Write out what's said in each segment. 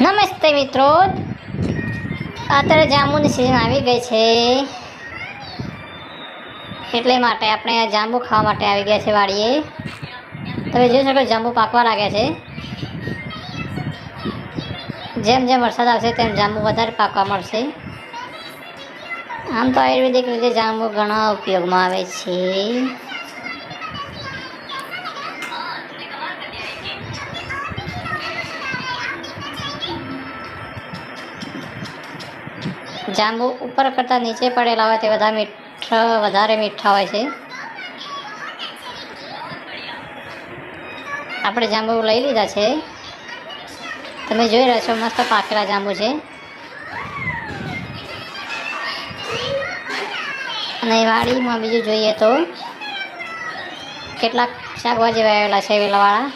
નમસ્તે મિત્રો. અત્યારે જાંબુની સિઝન આવી ગઈ છે. એટલે માટે આપણે જાંબુ ખાવા માટે આવી ગયા છે વાડીએ. તમે જોઈ શકો જાંબુ પાકવા લાગ્યા છે. જેમ જેમ વરસાદ આવશે તેમ જાંબુ વધારે પાકવા મળશે. આમ તો આયુર્વેદિક રીતે જાંબુ ઘણા ઉપયોગમાં આવે છે. જાંબુ ઉપર કરતાં નીચે પડેલા હોય તે બધા મીઠા, વધારે મીઠા હોય છે. આપણે જાંબુ લઈ લીધા છે. તમે જોઈ રહ્યા છો, મસ્ત પાકેલા જાંબુ છે. અને વાડીમાં બીજું જોઈએ તો કેટલાક શાકભાજી વાવેલા છે, વેલાવાળા.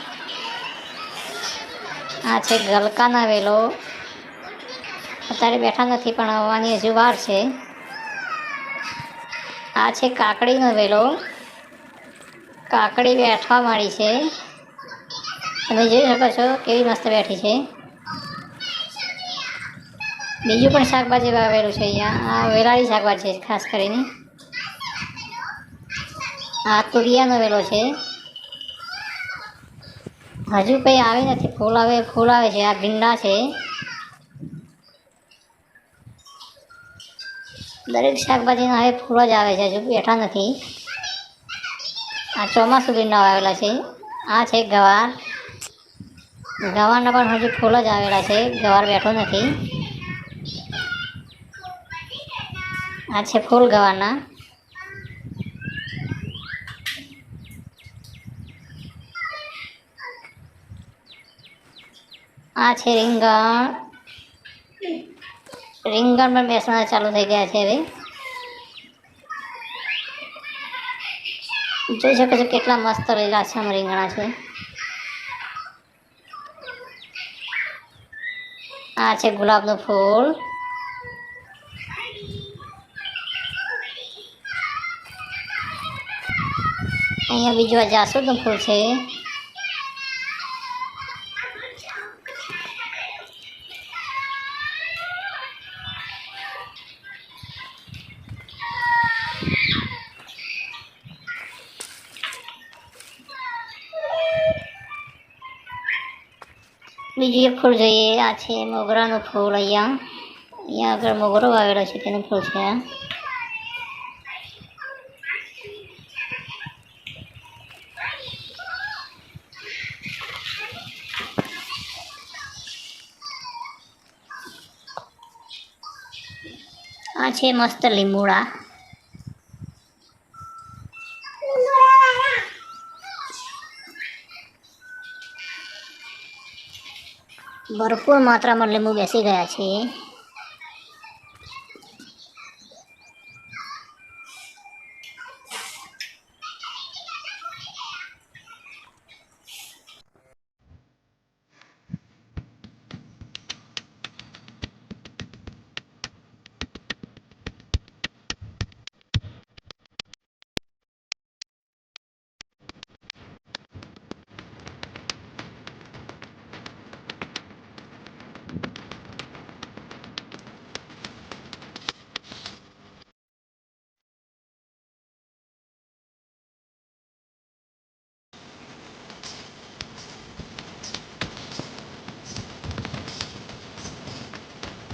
આ છે ગલકાના વેલો. અત્યારે બેઠા નથી, પણ આવવાની હજુ વાર છે. આ છે કાકડીનો વેલો. કાકડી બેઠવા માંડી છે. તમે જોઈ શકો છો કેવી મસ્ત બેઠી છે. બીજું પણ શાકભાજી વાવેલું છે અહીંયા. આ વેલાળી શાકભાજી છે, ખાસ કરીને. આ તુરિયાનો વેલો છે. હજુ કંઈ આવે નથી. ફૂલ આવે ફૂલ આવે છે. આ ભીંડા છે. દરેક શાકભાજીના હવે ફૂલ જ આવે છે, હજુ બેઠા નથી. આ ચોમાસું ભીંડા આવેલા છે. આ છે ગવાર. ગવારના પણ હજુ ફૂલ જ આવેલા છે, ગવાર બેઠો નથી. આ છે ફૂલ ગવારના. આ છે રીંગણ. રીંગણ પણ બેસવાના ચાલુ થઈ ગયા છે હવે. જોઈ શકો છો કેટલા મસ્ત લીલાછમ રીંગણા છે. આ છે ગુલાબનું ફૂલ. અહીંયા બીજું આ જાસૂદનું ફૂલ છે. બીજું એક ફૂલ જોઈએ. આ છે મોગરાનું ફૂલ અહીંયા. અહીંયા આગળ મોગરો આવેલો છે, તેનું ફૂલ છે. આ આ છે મસ્ત લીંબુડા. ભરપૂર માત્રામાં લીંબુ બેસી ગયા છે.